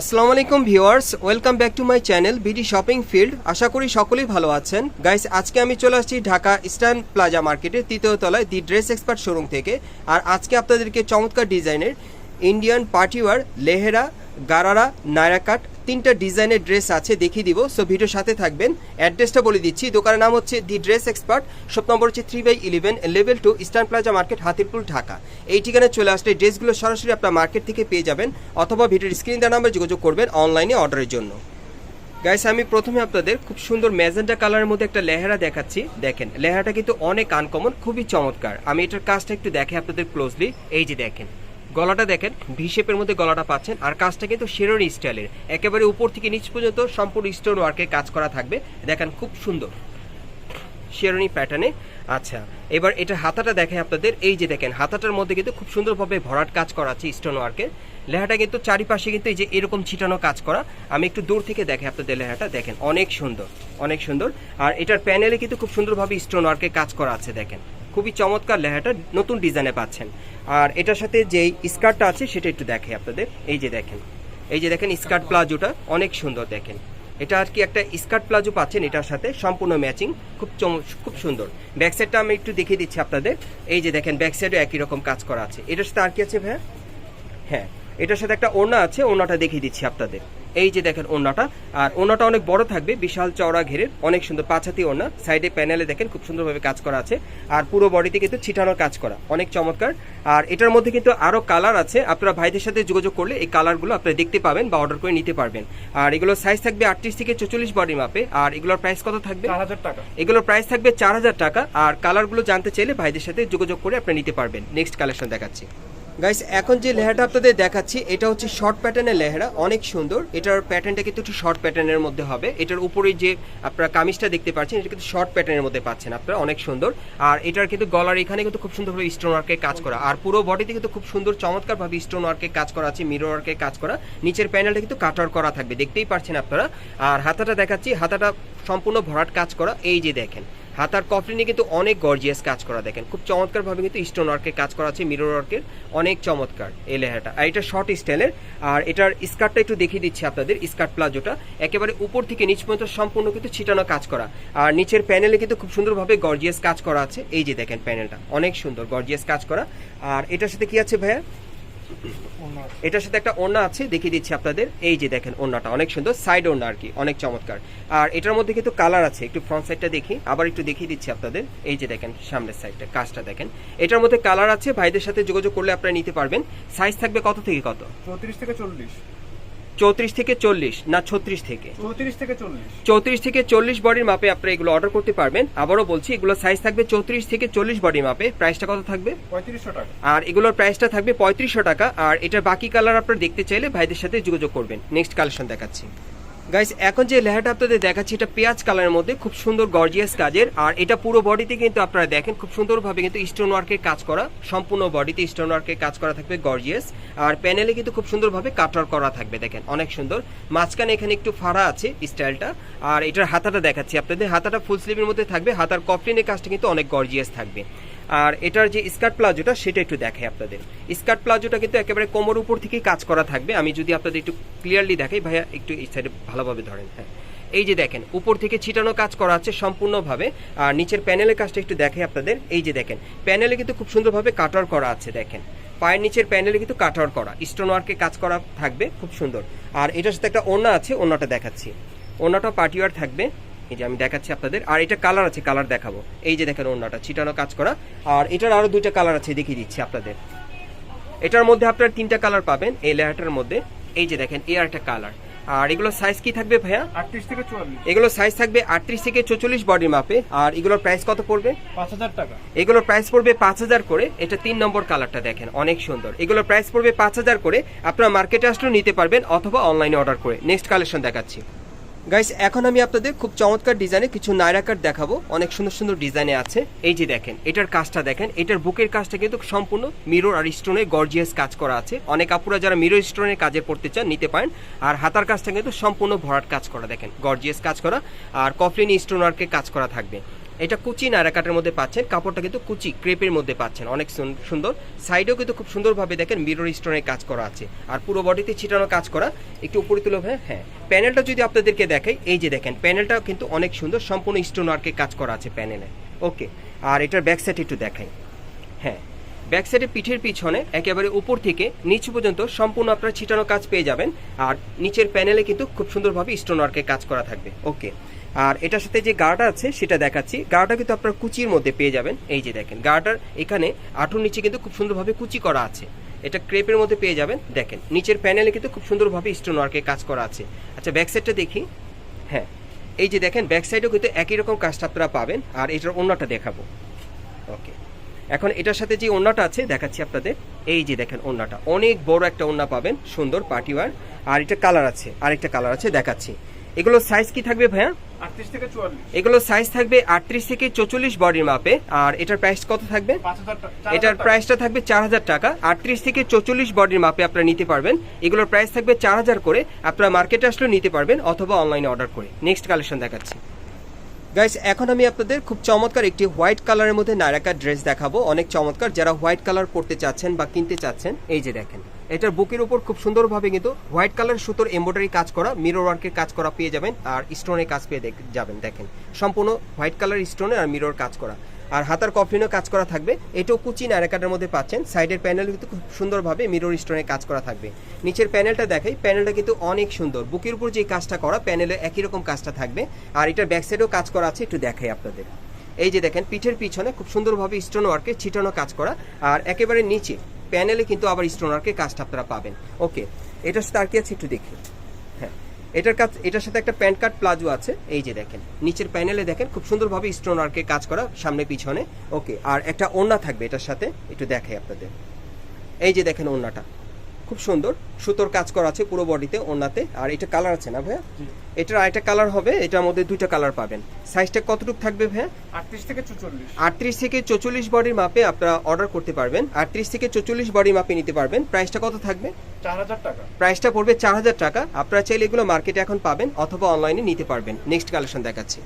আসসালামু আলাইকুম viewers, welcome back to my channel BD shopping field. আশা করি সকলেই ভালো আছেন। গাইস, আজকে আমি চলে আসছি ঢাকা ইস্টার্ন প্লাজা মার্কেটের তৃতীয় তলায় দি ড্রেস এক্সপার্ট শোরুম থেকে। আর আজকে আপনাদেরকে চমৎকার ডিজাইনের ইন্ডিয়ান পার্টিওয়ার লেহেরা, গারারা নায়রা কাট তিনটা ডিজাইনের ড্রেস আছে, দেখিয়ে দিব। সো ভিডিওর সাথে থাকবেন। অ্যাড্রেসটা বলে দিচ্ছি। দোকানের নাম হচ্ছে the dress expert shop number হচ্ছে three by eleven level two Eastern Plaza market Hatirpool, Dhaka. এই ঠিকানায় চলে আসলে ড্রেসগুলো সরাসরি আপনার মার্কেট থেকে পেয়ে যাবেন। অথবা ভিডিওর স্ক্রিন দেওয়ার নাম্বার যোগাযোগ করবেন অনলাইনে অর্ডারের জন্য। গাইস আমি প্রথমে আপনাদের খুব সুন্দর ম্যাজেন্টা কালারের মধ্যে একটা লেহেরা দেখাচ্ছি। দেখেন, লেহেরাটা কিন্তু অনেক আনকমন খুবই চমৎকার। আমি এটার কাজটা একটু দেখে আপনাদের ক্লোজলি এই যে দেখেন। গলাটা দেখেন ভি শেপের মধ্যে গলাটা পাচ্ছেন, আর কাজটা কিন্তু শেরোনি স্টাইলের। একেবারে উপর থেকে নিচ পর্যন্ত সম্পূর্ণ স্টোন ওয়ার্কের কাজ করা থাকবে। দেখেন খুব সুন্দর শেরনি প্যাটার্নে আচ্ছা এবার এটা হাতাটা দেখেন আপনাদের, এই যে দেখেন, হাতাটার মধ্যে কিন্তু খুব সুন্দরভাবে ভরাট কাজ করা আছে স্টোন ওয়ার্কের লেহাটা কিন্তু চারিপাশে কিন্তু এই যে এরকম ছিটানো কাজ করা। আমি একটু দূর থেকে দেখে আপনাদের লেহাটা দেখেন, অনেক সুন্দর অনেক সুন্দর। আর এটার প্যানেলে কিন্তু খুব সুন্দরভাবে স্টোন ওয়ার্কের কাজ করা আছে, দেখেন। খুবই চমৎকার লেহাটা নতুন ডিজাইনে পাচ্ছেন। আর এটার সাথে যে স্কার্টটা আছে, সেটা একটু দেখে আপনাদের। এই যে দেখেন। এই যে দেখেন, স্কার্ট প্লাজোটা অনেক সুন্দর দেখেন। এটা আর কি একটা স্কার্ট প্লাজো পাচ্ছেন এটার সাথে, সম্পূর্ণ ম্যাচিং। খুব খুব সুন্দর। ব্যাক সাইডটা আমি একটু দেখিয়ে দিচ্ছি আপনাদের। এই যে দেখেন, ব্যাক সাইডে একই রকম কাজ করা আছে। এটার সাথে আর কি আছে ভাইয়া? হ্যাঁ। এটার সাথে একটা ওড়না আছে, ওড়নাটা দেখিয়ে দিচ্ছি আপনাদের। এই যে দেখেন ওড়নাটা আর ওড়নাটা অনেক বড় থাকবে বিশাল চওড়া ঘেরের অনেক সুন্দর পাঁচাতি ওড়না সাইডে প্যানেলে দেখেন খুব সুন্দরভাবে কাজ করা আছে আর পুরো বডিতে কিন্তু ছিটানোর কাজ করা অনেক চমৎকার। আর এটার মধ্যে কিন্তু আরও কালার আছে আপনারা ভাইদের সাথে যোগাযোগ করলে এই কালারগুলো আপনারা দেখতে পাবেন বা অর্ডার করে নিতে পারবেন। আর এগুলোর সাইজ থাকবে আটত্রিশ থেকে চল্লিশ বডি মাপে আর এগুলোর প্রাইস কত থাকবে? টাকা। এগুলোর প্রাইস থাকবে চার হাজার টাকা আর কালারগুলো জানতে চাইলে ভাইদের সাথে যোগাযোগ করে আপনি নিতে পারবেন। নেক্সট কালেকশন দেখাচ্ছি। গাইস এখন যে লেহাটা আপনাদের দেখাচ্ছি, এটা হচ্ছে শর্ট প্যাটার্নের লেহেরা, অনেক সুন্দর। এটার প্যাটার্নটা কিন্তু একটু শর্ট প্যাটার্নের মধ্যে হবে। এটার উপরে যে আপনারা কামিজটা দেখতে পাচ্ছেন, এটা কিন্তু শর্ট প্যাটার্নের মধ্যে পাচ্ছেন আপনারা, অনেক সুন্দর। আর এটার কিন্তু গলার এখানে কিন্তু খুব সুন্দরভাবে স্টোন ওয়ার্কের কাজ করা। আর পুরো বডিতে কিন্তু খুব সুন্দর চমৎকারভাবে স্টোন ওয়ার্কের কাজ করা আছে মিরর ওয়ার্কের কাজ করা। নিচের প্যানেলটা কিন্তু কাটার করা থাকবে, দেখতেই পাচ্ছেন আপনারা। আর হাতাটা দেখাচ্ছি, হাতাটা সম্পূর্ণ ভরাট কাজ করা। এই যে দেখেন হাতার কফলিনে কিন্তু অনেক গর্জিয়াস কাজ করা দেখেন। খুব চমৎকার ভাবে কিন্তু স্টোন ওয়ার্কের কাজ করা আছে মিরর ওয়ার্কের অনেক চমৎকার এই লেহাটা আর এটা শর্ট স্টাইলের আর এটার স্কার্টটা একটু দেখিয়ে দিচ্ছি আপনাদের স্কার্ট প্লাজোটা। একেবারে উপর থেকে নিচ পর্যন্ত সম্পূর্ণ কিন্তু ছিটানো কাজ করা। আর নিচের প্যানেলে কিন্তু খুব সুন্দরভাবে গর্জিয়াস কাজ করা আছে। এই যে দেখেন প্যানেলটা অনেক সুন্দর গর্জিয়াস কাজ করা। আর এটার সাথে কি আছে ভাইয়া? এটার সাথে একটা ওড়না আছে দেখিয়ে দিচ্ছি আপনাদের। এই যে দেখেন ওড়নাটা অনেক সুন্দর সাইড ওড়না আর কি অনেক চমৎকার। আর এটার মধ্যে কিন্তু কালার আছে একটু ফ্রন্ট সাইডটা দেখি আবার একটু দেখিয়ে দিচ্ছি আপনাদের। এই যে দেখেন সামনের সাইডটা কাজটা দেখেন। এটার মধ্যে কালার আছে ভাইদের সাথে যোগাযোগ করলে আপনারা নিতে পারবেন। সাইজ থাকবে কত থেকে কত? চৌত্রিশ থেকে চল্লিশ। চৌত্রিশ থেকে চল্লিশ না ছত্রিশ থেকে? চৌত্রিশ থেকে চল্লিশ। চৌত্রিশ থেকে চল্লিশ বডির মাপে আপনারা এগুলো অর্ডার করতে পারবেন। আবারও বলছি এগুলো সাইজ থাকবে চৌত্রিশ থেকে চল্লিশ বডির মাপে প্রাইসটা কত থাকবে? পঁয়ত্রিশশো টাকা। আর এগুলোর প্রাইসটা থাকবে পঁয়ত্রিশশো টাকা। আর এটার বাকি কালার আপনারা দেখতে চাইলে ভাইদের সাথে যোগাযোগ করবেন। নেক্সট কালেকশন দেখাচ্ছি। গাইস এখন যে লেহাটা আপনাদের দেখাচ্ছি, এটা পেঁয়াজ কালারের মধ্যে, খুব সুন্দর গর্জিয়াস কাজের। আর এটা পুরো বডিতে কিন্তু আপনারা দেখেন, খুব সুন্দরভাবে কিন্তু স্টোন ওয়ার্কের কাজ করা, সম্পূর্ণ বডিতে স্টোন ওয়ার্কের কাজ করা থাকবে গর্জিয়াস আর প্যানেলে কিন্তু খুব সুন্দরভাবে কাটার করা থাকবে, দেখেন, অনেক সুন্দর। মাঝখানে এখানে একটু ফাড়া আছে স্টাইলটা আর এটার হাতাটা দেখাচ্ছি আপনাদের, হাতাটা ফুল স্লিভের মধ্যে থাকবে, হাতার কফলিনের কাজটা কিন্তু অনেক গর্জিয়াস থাকবে। আর এটার যে স্কার্ট প্লাজোটা, সেটা একটু দেখাই আপনাদের। স্কার্ট প্লাজোটা কিন্তু একেবারে কোমর উপর থেকেই কাজ করা থাকবে। আমি যদি আপনাদের একটু ক্লিয়ারলি দেখাই, ভাইয়া, একটু এই সাইডে ভালোভাবে ধরেন হ্যাঁ। এই যে দেখেন, উপর থেকে ছিটানো কাজ করা আছে সম্পূর্ণভাবে। আর নিচের প্যানেলের কাজটা একটু দেখাই আপনাদের। এই যে দেখেন প্যানেলে কিন্তু খুব সুন্দরভাবে কাটার করা আছে, দেখেন। পায়ের নিচের প্যানেলে কিন্তু কাটার করা স্টোন ওয়ার্কে কাজ করা থাকবে, খুব সুন্দর। আর এটার সাথে একটা ওড়না আছে, ওড়নাটা দেখাচ্ছি। ওড়নাটা পার্টিওয়ার থাকবে। এই যে আমি দেখাচ্ছি আপনাদের আর এটা কালার আছে কালার দেখাবো। এই যে দেখেন ওড়নাটা ছিটানো কাজ করা। আর এটার আরও দুইটা কালার আছে দেখিয়ে দিচ্ছি আপনাদের। এটার মধ্যে আপনারা তিনটা কালার পাবেন এই লেয়ারটার মধ্যে। এই যে দেখেন এই একটা কালার আর এগুলোর সাইজ কি থাকবে ভাইয়া? আটত্রিশ থেকে চুয়াল্লিশ। এগুলোর সাইজ থাকবে আটত্রিশ থেকে চৌচল্লিশ বডির মাপে আর এগুলোর প্রাইস কত পড়বে? পাঁচ হাজার টাকা। এগুলোর প্রাইস পড়বে পাঁচ হাজার করে। এটা তিন নম্বর কালারটা দেখেন অনেক সুন্দর। এগুলোর প্রাইস পড়বে পাঁচ হাজার করে। আপনারা মার্কেটে আসলেও নিতে পারবেন অথবা অনলাইনে অর্ডার করে। নেক্সট কালেকশন দেখাচ্ছি। গাইস এখন আমি আপনাদের খুব চমৎকার ডিজাইনে কিছু নায়রা কাট দেখাবো। অনেক সুন্দর সুন্দর ডিজাইনে আছে। এই যে দেখেন, এটার কাজটা দেখেন, এটার বুকের কাজটা কিন্তু সম্পূর্ণ মিরর আর স্টোনের গর্জিয়াস কাজ করা আছে। অনেক আপুরা যারা মিরর স্টোনের কাজে পড়তে চান, নিতে পারেন। আর হাতার কাজটা কিন্তু সম্পূর্ণ ভরাট কাজ করা, দেখেন গর্জিয়াস কাজ করা। আর কফলিন স্টোন ওয়ার্কের কাজ করা থাকবে। এটা কুচি নারাকাটের মধ্যে পাচ্ছেন, কাপড়টা কিন্তু কুচি, ক্রেপের মধ্যে পাচ্ছেন, অনেক সুন- সুন্দর। সাইডেও কিন্তু খুব সুন্দরভাবে দেখেন মিরর স্টোনের কাজ করা আছে। আর পুরো বডিতে ছিটানো কাজ করা, একটু উপরে তুলে হ্যাঁ প্যানেলটা যদি আপনাদেরকে দেখাই, এই যে দেখেন প্যানেলটা কিন্তু অনেক সুন্দর, সম্পূর্ণ স্টোন ওয়ার্কে কাজ করা আছে প্যানেলে ওকে আর এটার ব্যাক সাইড একটু দেখাই। হ্যাঁ ব্যাক সাইডে পিঠের পিছনে একেবারে উপর থেকে নিচ পর্যন্ত সম্পূর্ণ আপনারা ছিটানো কাজ পেয়ে যাবেন। আর নিচের প্যানেলে কিন্তু খুব সুন্দরভাবে স্টোন ওয়ার্কে কাজ করা থাকবে। ওকে আর এটার সাথে যে গাটা আছে, সেটা দেখাচ্ছি। গাটা কিন্তু আপনার কুচির মধ্যে পেয়ে যাবেন। এই যে দেখেন, গাটার এখানে আঁটুর নিচে কিন্তু খুব সুন্দরভাবে কুচি করা আছে। এটা ক্রেপের মধ্যে পেয়ে যাবেন। দেখেন, নিচের প্যানেলে কিন্তু খুব সুন্দরভাবে স্টোন ওয়ার্কে কাজ করা আছে। আচ্ছা ব্যাক সাইডটা দেখি। হ্যাঁ এই যে দেখেন, ব্যাক সাইডেও কিন্তু একই রকম কাজটা আপনারা পাবেন। আর এটার অন্যটা দেখাবো। ওকে, এখন এটার সাথে যে ওন্নাটা আছে, দেখাচ্ছি আপনাদের। এই যে দেখেন ওন্নাটা অনেক বড় একটা ওন্না পাবেন, সুন্দর পার্টিওয়ার আর এটা কালার আছে, আরেকটা কালার আছে, দেখাচ্ছি। এগুলো সাইজ কি থাকবে ভাইয়া? এগুলো সাইজ থাকবে আটত্রিশ থেকে চৌচল্লিশ বডির মাপে আর এটার প্রাইস কত থাকবে? এটার প্রাইসটা থাকবে চার হাজার টাকা। আটত্রিশ থেকে চৌচল্লিশ বডির মাপে আপনারা নিতে পারবেন। এগুলোর প্রাইস থাকবে চার হাজার করে। আপনারা মার্কেটে আসলেও নিতে পারবেন অথবা অনলাইনে অর্ডার করে। নেক্সট কালেকশন দেখাচ্ছি। গাইস এখন আমি আপনাদের খুব চমৎকার একটি হোয়াইট কালারের মধ্যে নায়রাকার ড্রেস দেখাবো। অনেক চমৎকার। যারা হোয়াইট কালার পরতে চাচ্ছেন বা কিনতে চাচ্ছেন, এই যে দেখেন, এটার বুকের উপর খুব সুন্দরভাবে কিন্তু হোয়াইট কালার সুতোর এমব্রয়ডারি কাজ করা মিরর ওয়ার্কের কাজ করা পেয়ে যাবেন, আর স্টোনের কাজ পেয়ে যাবেন। দেখেন, সম্পূর্ণ হোয়াইট কালার স্টোনে আর মিরর কাজ করা। আর হাতার কফলিনও কাজ করা থাকবে। এটাও কুচি নায়রাকাটার মধ্যে পাচ্ছেন। সাইডের প্যানেল কিন্তু খুব সুন্দরভাবে মিরর স্টোনে কাজ করা থাকবে। নিচের প্যানেলটা দেখাই। প্যানেলটা কিন্তু অনেক সুন্দর। বুকের উপর যে কাজটা করা, প্যানেলে একই রকম কাজটা থাকবে। আর এটার ব্যাক সাইডেও কাজ করা আছে, একটু দেখাই আপনাদের। এই যে দেখেন, পিঠের পিছনে খুব সুন্দরভাবে স্টোন ওয়ার্কে ছিটানো কাজ করা। আর একেবারে নিচে প্যানেলে কিন্তু আবার স্টোন ওয়ার্কের কাজটা আপনারা পাবেন। ওকে, এটা আর কি আছে, একটু দেখি। এটার কাজ, এটার সাথে একটা প্যান্ট কাট প্লাজো আছে। এই যে দেখেন, নিচের প্যানেলে দেখেন, খুব সুন্দরভাবে স্টোন আর্কের কাজ করা, সামনে পিছনে। ওকে আর একটা ওড়না থাকবে এটার সাথে, একটু দেখাই আপনাদের। এই যে দেখেন ওড়নাটা। খুব সুন্দর। সুতোর কাজ করা আছে পুরো বডিতে ওনাতে আর এটা কালার আছে না ভাইয়া? এটার আরেকটা কালার হবে এটার মধ্যে দুইটা কালার পাবেন। সাইজটা কতটুকু থাকবে ভাইয়া? আটত্রিশ থেকে চুচল্লিশ। আটত্রিশ থেকে চৌচল্লিশ বডির মাপে আপনারা অর্ডার করতে পারবেন। আটত্রিশ থেকে চৌচল্লিশ বডির মাপে নিতে পারবেন। প্রাইসটা কত থাকবে? চার হাজার টাকা। প্রাইসটা পড়বে চার হাজার টাকা। আপনারা চাইলে এগুলো মার্কেটে এখন পাবেন অথবা অনলাইনে নিতে পারবেন। নেক্সট কালেকশন দেখাচ্ছি।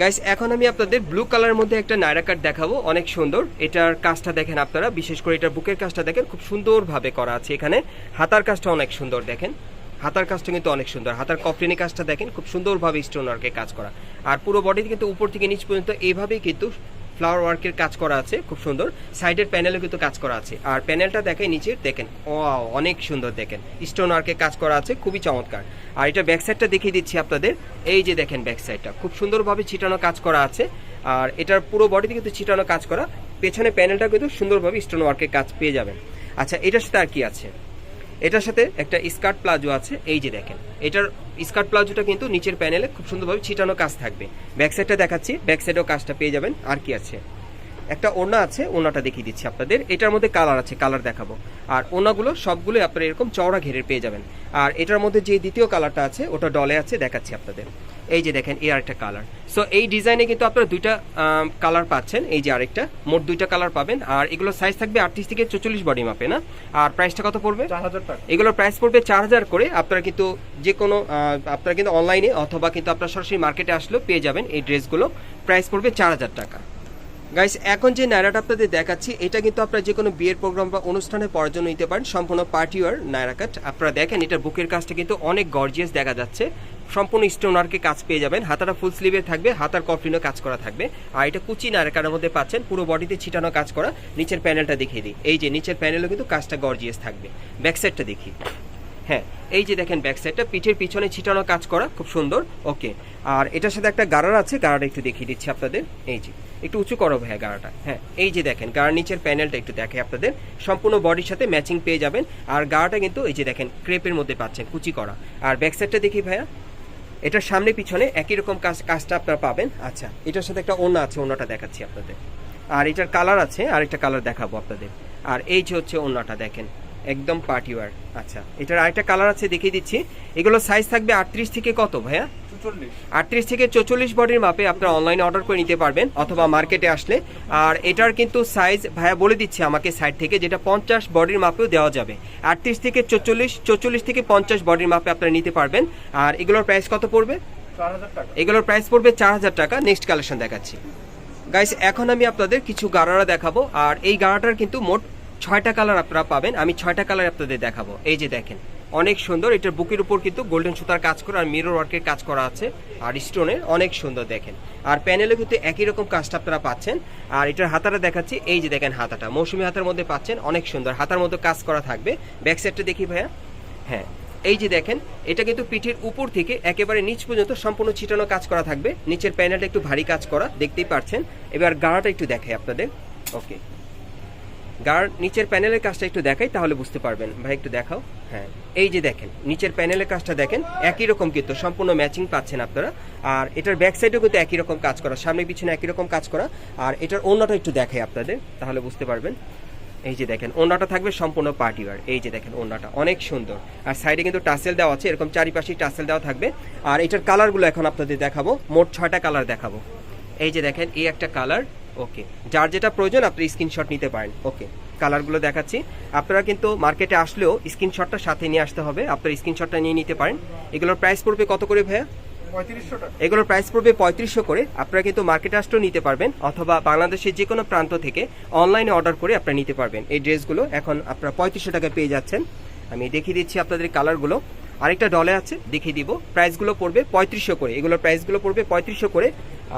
গাইস এখন আমি আপনাদের ব্লু কালারের মধ্যে একটা নায়রা কাট দেখাবো, অনেক সুন্দর। এটার কাজটা দেখেন আপনারা, বিশেষ করে এটার বুকের কাজটা দেখেন, খুব সুন্দরভাবে করা আছে এখানে। হাতার কাজটা অনেক সুন্দর দেখেন। হাতার কাজটা কিন্তু অনেক সুন্দর। হাতার কফলিনি কাজটা দেখেন, খুব সুন্দরভাবে স্টোন ওয়ার্কে কাজ করা। আর পুরো বডিতে কিন্তু উপর থেকে নিচ পর্যন্ত এইভাবেই কিন্তু ফ্লাওয়ার ওয়ার্কের কাজ করা আছে, খুব সুন্দর। সাইডের প্যানেলও কিন্তু কাজ করা আছে। আর প্যানেলটা দেখেন নিচে দেখেন ও অনেক সুন্দর দেখেন। স্টোন ওয়ার্কের কাজ করা আছে, খুবই চমৎকার। আর এটা ব্যাক সাইডটা দেখিয়ে দিচ্ছি আপনাদের। এই যে দেখেন ব্যাক সাইডটা খুব সুন্দরভাবে ছিটানো কাজ করা আছে। আর এটার পুরো বডিতে কিন্তু ছিটানো কাজ করা। পেছনে প্যানেলটা কিন্তু সুন্দরভাবে স্টোন ওয়ার্কের কাজ পেয়ে যাবেন। আচ্ছা এটার সাথে আর কি আছে? এটার সাথে একটা স্কার্ট প্লাজো আছে, এই যে দেখেন। এটার স্কার্ট প্লাজোটা কিন্তু নিচের প্যানেলে খুব সুন্দরভাবে ছিটানো কাজ থাকবে। ব্যাক সাইডটা দেখাচ্ছি, ব্যাক সাইডেও কাজটা পেয়ে যাবেন, আর কি আছে? একটা ওনা আছে ওনাটা দেখিয়ে দিচ্ছি আপনাদের। এটার মধ্যে কালার আছে, কালার দেখাবো। আর ওনাগুলো সবগুলো আপনারা এরকম চওড়া ঘেরের পেয়ে যাবেন। আর এটার মধ্যে যে দ্বিতীয় কালারটা আছে, ওটা ডলে আছে, দেখাচ্ছি আপনাদের। এই যে দেখেন এই আরেকটা কালার সো এই ডিজাইনে কিন্তু আপনারা দুইটা কালার পাচ্ছেন। এই যে আরেকটা মোট দুইটা কালার পাবেন। আর এগুলো সাইজ থাকবে আটত্রিশ থেকে চল্লিশ বডি মাপে না? আর প্রাইসটা কত পড়বে? চার হাজার টাকা। এগুলোর প্রাইস পড়বে চার হাজার করে। আপনারা কিন্তু যে কোনো আপনারা কিন্তু অনলাইনে অথবা কিন্তু আপনারা সরাসরি মার্কেটে আসলেও পেয়ে যাবেন এই ড্রেসগুলো প্রাইস পড়বে চার হাজার টাকা। গাইস এখন যে নায়রাটা আপনাদের দেখাচ্ছি এটা কিন্তু আপনারা যে কোনো বিয়ের প্রোগ্রাম বা অনুষ্ঠানে পড়ার জন্য নিতে পারেন। সম্পূর্ণ পার্টি ওয়ার নায়রা কাট আপনারা দেখেন এটার বুকের কাজটা কিন্তু অনেক গর্জিয়াস দেখা যাচ্ছে। সম্পূর্ণ স্টোন ওয়ার্কে কাজ পেয়ে যাবেন। হাতাটা ফুল স্লিভে থাকবে, হাতার কফলিনও কাজ করা থাকবে। আর এটা কুচি নায়রাকার মধ্যে পাচ্ছেন, পুরো বডিতে ছিটানো কাজ করা। নিচের প্যানেলটা দেখিয়ে দিই। এই যে নিচের প্যানেলও কিন্তু কাজটা গর্জিয়াস থাকবে। ব্যাক সাইডটা দেখি। হ্যাঁ এই যে দেখেন ব্যাক সাইডটা পিঠের পিছনে ছিটানো কাজ করা, খুব সুন্দর। ওকে আর এটার সাথে একটা গাড়ার আছে, গাড়াটা একটু দেখিয়ে দিচ্ছি আপনাদের। এই যে, একটু উঁচু করো ভাইয়া গাড়াটা। হ্যাঁ এই যে দেখেন, গাড়ার নিচের প্যানেলটা একটু দেখে আপনাদের। সম্পূর্ণ বডির সাথে ম্যাচিং পেয়ে যাবেন। আর গাড়াটা কিন্তু এই যে দেখেন ক্রেপের মধ্যে পাচ্ছেন, কুচি করা। আর ব্যাক সাইডটা দেখি ভাইয়া। এটার সামনে পিছনে একই রকম কাজ, কাজটা আপনারা পাবেন। আচ্ছা এটার সাথে একটা ওনা আছে ওনাটা দেখাচ্ছি আপনাদের। আর এটার কালার আছে, আর একটা কালার দেখাবো আপনাদের। আর এই যে হচ্ছে ওনাটা দেখেন, একদম পার্টিওয়ার আচ্ছা এটার আরেকটা কালার আছে, দেখিয়ে দিচ্ছি। এগুলো সাইজ থাকবে আটত্রিশ থেকে কত, ভাইয়া? আটত্রিশ। থেকে চৌচল্লিশ বডির মাপে আপনারা অনলাইনে অর্ডার করে নিতে পারবেন অথবা মার্কেটে আসলে। আর এটার কিন্তু সাইজ ভাইয়া বলে দিচ্ছে আমাকে সাইড থেকে যেটা পঞ্চাশ বডির মাপেও দেওয়া যাবে। আটত্রিশ থেকে চৌচল্লিশ চৌচল্লিশ থেকে পঞ্চাশ বডির মাপে আপনারা নিতে পারবেন। আর এগুলোর প্রাইস কত পড়বে? এগুলোর প্রাইস পড়বে চার হাজার টাকা। নেক্সট কালেকশন দেখাচ্ছি। গাইস এখন আমি আপনাদের কিছু গাড়ারা দেখাবো। আর এই গাড়াটার কিন্তু মোট ছয়টা কালার আপনারা পাবেন। আমি ছয়টা কালার আপনাদের দেখাবো। এই যে দেখেন। অনেক সুন্দর। এটার বুকের উপর কিন্তু গোল্ডেন সুতার কাজ করা আর মিরর ওয়ার্কের কাজ করা আছে। আর স্টোনের অনেক সুন্দর দেখেন। আর প্যানেলে কিন্তু একই রকম কাজটা আপনারা পাচ্ছেন। আর এটার হাতাটা দেখাচ্ছি। এই যে দেখেন হাতাটা। মৌসুমি হাতার মধ্যে পাচ্ছেন। অনেক সুন্দর। হাতার মধ্যে কাজ করা থাকবে। ব্যাক সাইডটা দেখি ভাইয়া। হ্যাঁ। এই যে দেখেন, এটা কিন্তু পিঠের উপর থেকে একেবারে নিচ পর্যন্ত সম্পূর্ণ ছিটানো কাজ করা থাকবে। নিচের প্যানেলটা একটু ভারী কাজ করা। দেখতেই পাচ্ছেন এবার গাড়াটা একটু দেখাই আপনাদের। ওকে গাড় নিচের প্যানেলের কাজটা একটু দেখাই, তাহলে বুঝতে পারবেন। ভাই, একটু দেখাও। হ্যাঁ এই যে দেখেন, নিচের প্যানেলের কাজটা দেখেন, একই রকম কিন্তু, সম্পূর্ণ ম্যাচিং পাচ্ছেন আপনারা। আর এটার ব্যাক সাইডেও কিন্তু একই রকম কাজ করা, সামনে পিছনে একই রকম কাজ করা। আর এটার অন্যটা একটু দেখাই আপনাদের, তাহলে বুঝতে পারবেন। এই যে দেখেন ওনাটা থাকবে সম্পূর্ণ পার্টি ওয়ার। এই যে দেখেন ওনাটা অনেক সুন্দর। আর সাইডে কিন্তু টাসেল দেওয়া আছে, এরকম চারিপাশেই টাসেল দেওয়া থাকবে। আর এটার কালারগুলো এখন আপনাদের দেখাবো, মোট ছয়টা কালার দেখাবো। এই যে দেখেন, এই একটা কালার ওকে যার যেটা প্রয়োজন আপনি স্ক্রিনশট নিতে পারেন। ওকে কালারগুলো দেখাচ্ছি। আপনারা কিন্তু মার্কেটে আসলেও স্ক্রিনশটটা সাথে নিয়ে আসতে হবে। আপনার স্ক্রিনশটটা নিয়ে নিতে পারেন। এগুলোর প্রাইস পড়বে কত করে ভাইয়া? টাকা। এগুলোর প্রাইস পড়বে পঁয়ত্রিশশো করে। আপনারা কিন্তু মার্কেট আসতেও নিতে পারবেন। অথবা বাংলাদেশের যে কোনো প্রান্ত থেকে অনলাইনে অর্ডার করে আপনারা নিতে পারবেন। এই ড্রেসগুলো এখন আপনারা পঁয়ত্রিশশো টাকায় পেয়ে যাচ্ছেন। আমি দেখিয়ে দিচ্ছি আপনাদের কালারগুলো আরেকটা ডলে আছে দেখিয়ে দিব। প্রাইসগুলো পড়বে পঁয়ত্রিশশো করে। এগুলোর প্রাইসগুলো পড়বে পঁয়ত্রিশশো করে।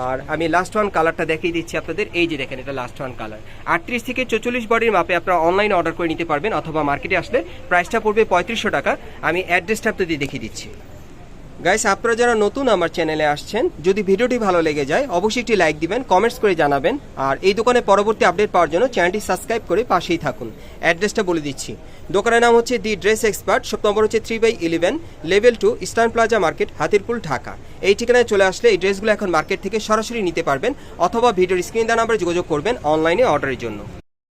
আর আমি লাস্ট ওয়ান কালারটা দেখিয়ে দিচ্ছি আপনাদের। এই যে দেখেন, এটা লাস্ট ওয়ান কালার আটত্রিশ থেকে চল্লিশ বডির মাপে আপনারা অনলাইনে অর্ডার করে নিতে পারবেন অথবা মার্কেটে আসলে প্রাইসটা পড়বে পঁয়ত্রিশশো টাকা। আমি অ্যাড্রেসটা আপনাদের দেখিয়ে দিচ্ছি। গাইস আপনারা যারা নতুন আমার চ্যানেলে আসছেন, যদি ভিডিওটি ভালো লেগে যায়, অবশ্যই একটি লাইক দিবেন কমেন্টস করে জানাবেন, আর এই দোকানে পরবর্তী আপডেট পাওয়ার জন্য চ্যানেলটি সাবস্ক্রাইব করে পাশেই থাকুন। অ্যাড্রেসটা বলে দিচ্ছি। দোকানের নাম হচ্ছে the dress expert shop number হচ্ছে three by eleven level two Eastern Plaza market Hatirpool, Dhaka. এই ঠিকানায় চলে আসলে এই ড্রেসগুলো এখন মার্কেট থেকে সরাসরি নিতে পারবেন, অথবা ভিডিওর স্ক্রিন দেওয়া নাম্বারে যোগাযোগ করবেন অনলাইনে অর্ডারের জন্য।